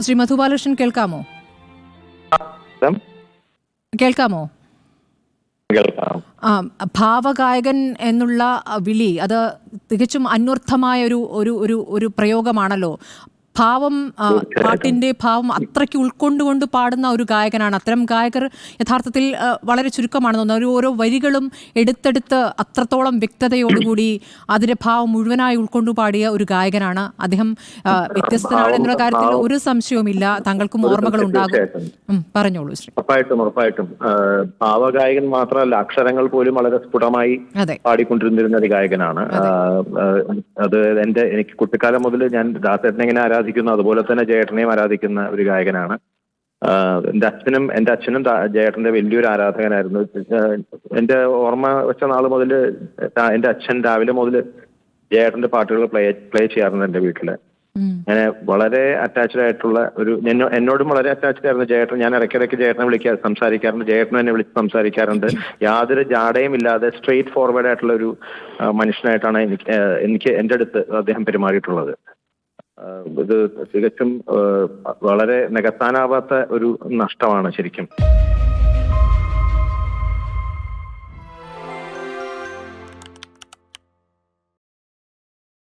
ശ്രീ മധുബാലകൃഷ്ണൻ കേൾക്കാമോ? ഉം, കേൾക്കാമോ? ആ ഭാവഗായകൻ എന്നുള്ള വിളി അത് തികച്ചും അന്വർത്ഥമായ ഒരു ഒരു ഒരു ഒരു പ്രയോഗമാണല്ലോ. ഭാവം പാട്ടിന്റെ ഭാവം അത്രയ്ക്ക് ഉൾക്കൊണ്ടുകൊണ്ട് പാടുന്ന ഒരു ഗായകനാണ്. അത്തരം ഗായകർ യഥാർത്ഥത്തിൽ വളരെ ചുരുക്കമാണ് തോന്നുന്നത്. ഒരു ഓരോ വരികളും എടുത്തെടുത്ത് അത്രത്തോളം വ്യക്തതയോടുകൂടി അതിന്റെ ഭാവം മുഴുവനായി ഉൾക്കൊണ്ടു പാടിയ ഒരു ഗായകനാണ് അദ്ദേഹം. വ്യത്യസ്തനാണ് എന്നുള്ള കാര്യത്തിൽ ഒരു സംശയവുമില്ല. താങ്കൾക്കും ഓർമ്മകൾ ഉണ്ടാകും. പറഞ്ഞോളൂ ശ്രീ. ഉറപ്പായിട്ടും ഉറപ്പായിട്ടും. ഭാവഗായകൻ മാത്രമല്ല അക്ഷരങ്ങൾ പോലും വളരെ സ്ഫുടമായി പാടിക്കൊണ്ടിരുന്നിരുന്ന ഒരു ഗായകനാണ്. അത്. എന്റെ എനിക്ക് കുട്ടിക്കാലം മുതൽ ഞാൻ ദാസേട്ടനെ എങ്ങനെ ആരാധിക്കുന്നു. അതുപോലെ തന്നെ ജയേട്ടനെയും ആരാധിക്കുന്ന ഒരു ഗായകനാണ്. എന്റെ അച്ഛനും എന്റെ അച്ഛനും ജയേട്ടന്റെ വലിയൊരു ആരാധകനായിരുന്നു. എന്റെ ഓർമ്മ വെച്ച നാൾ മുതൽ എന്റെ അച്ഛൻ രാവിലെ മുതൽ ജയേട്ടന്റെ പാട്ടുകൾ പ്ലേ പ്ലേ ചെയ്യാറുണ്ട് എന്റെ വീട്ടിൽ. അങ്ങനെ വളരെ അറ്റാച്ച്ഡ് ആയിട്ടുള്ള ഒരു എന്നോടും വളരെ അറ്റാച്ച്ഡ് ആയിരുന്നു ജയേട്ടൻ ഞാൻ ഇടയ്ക്കിടയ്ക്ക് ജയേട്ടനെ വിളിക്കാ സംസാരിക്കാറുണ്ട്. ജയേട്ടൻ എന്നെ വിളിച്ച് സംസാരിക്കാറുണ്ട്. യാതൊരു ജാടയും ഇല്ലാതെ സ്ട്രെയിറ്റ് ഫോർവേഡ് ആയിട്ടുള്ള ഒരു മനുഷ്യനായിട്ടാണ് എനിക്ക് എനിക്ക് എന്റെ അടുത്ത് അദ്ദേഹം പെരുമാറിയിട്ടുള്ളത്. ഇത് തികച്ചും വളരെ നികത്താനാവാത്ത ഒരു നഷ്ടമാണ് ശരിക്കും.